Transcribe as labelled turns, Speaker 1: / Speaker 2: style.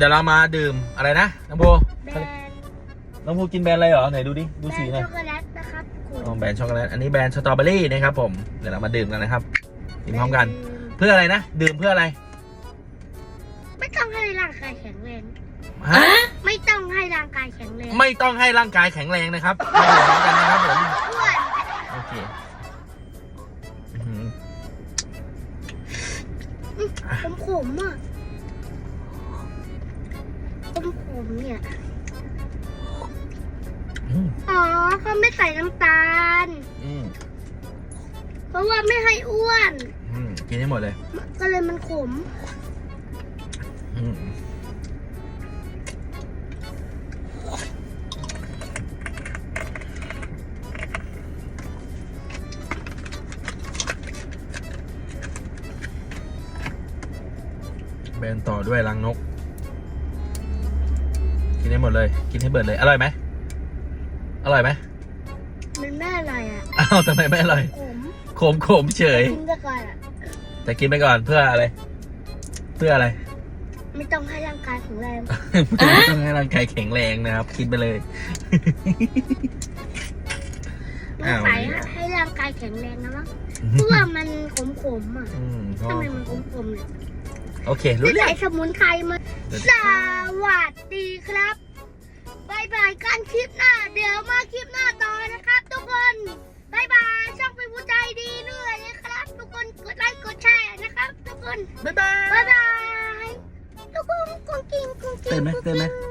Speaker 1: เดี๋ยวเรามาดื่มอะไรนะน้องโบ
Speaker 2: แบรนด์
Speaker 1: น้องโบกินแบรนด์อะไรเหรอไหนดูดิดู
Speaker 2: แบร
Speaker 1: สี
Speaker 2: นด์
Speaker 1: หน่อย
Speaker 2: ช็อกโกแลตนะครับคุณ
Speaker 1: อ๋อแบรนด์ช็อกโกแลตอันนี้แบรนด์สตรอเบอรี่นะครับผมเดี๋ยวเรามาดื่มกันนะครับดื่มพร้อมกัน เพื่ออะไรนะ ดื่มเพื่ออะไร
Speaker 2: ไม่ต้องให้ร่างกายแข็งแรง
Speaker 1: ฮะ
Speaker 2: ไม่ต้องให้ร่างกายแข็งแรง
Speaker 1: ไม่ต้องให้ร่างกายแข็งแรงนะครับมาดื่มพร้อมกันนะครับผม
Speaker 2: อ้วน
Speaker 1: โอเคอื้อหือ
Speaker 2: ขมขมๆอะ ขมขมๆเนี่ย
Speaker 1: อืม
Speaker 2: อ๋อเขาไม่ใส่น้ำตาล
Speaker 1: อืม
Speaker 2: เพราะว่าไม่ให้อ้วน
Speaker 1: อืมกินให้หมดเลย
Speaker 2: ก็เลยมันขม
Speaker 1: อืมแบนต่อด้วยรังนก กินให้หมดเลย กินให้เบิดเลย อร่อยไหมอร่อยไหม
Speaker 2: มันไม่อร่อยอะ
Speaker 1: อ้าวทำไมไม่อร่อย
Speaker 2: ขม
Speaker 1: ขมขมเฉย
Speaker 2: กินไปก่อนอะ
Speaker 1: แต่กินไปก่อนเพื่ออะไร เพื่ออะไร
Speaker 2: ไม่ต้องให้ร่างกายแข็งแรง
Speaker 1: ต้องให้ร่างกายแข็งแรงนะครับ กินไปเลย
Speaker 2: ต้
Speaker 1: อ้า
Speaker 2: อง
Speaker 1: ว
Speaker 2: ใส่ให้ร่างกายแข็งแรงนะมั้งเพราะว่ามันขมขมๆอะ
Speaker 1: อืมก็
Speaker 2: ทำไมมันขมขมๆเนี่ย
Speaker 1: โอเค รู้
Speaker 2: ไม่
Speaker 1: เรื่อ
Speaker 2: ใส่
Speaker 1: ง
Speaker 2: สมุนไพรมา
Speaker 1: เดี๋ยว
Speaker 2: สวัสดีครับบายบายกันคลิปหน้า เดี๋ยวมาคลิปหน้าต่อนะครับ ทุกคนบายบายช่องเป็นผู้ใจดีด้วยนะครับ ทุกคนกดไลค์กดแชร์นะครับ ทุกคน
Speaker 1: บ๊ายบาย
Speaker 2: บายบายทุกคนกุ้งกิ้งกุ้งกิ้ง
Speaker 1: เต้นไหม
Speaker 2: กุ้ง
Speaker 1: เต้นไหม
Speaker 2: กิ้ง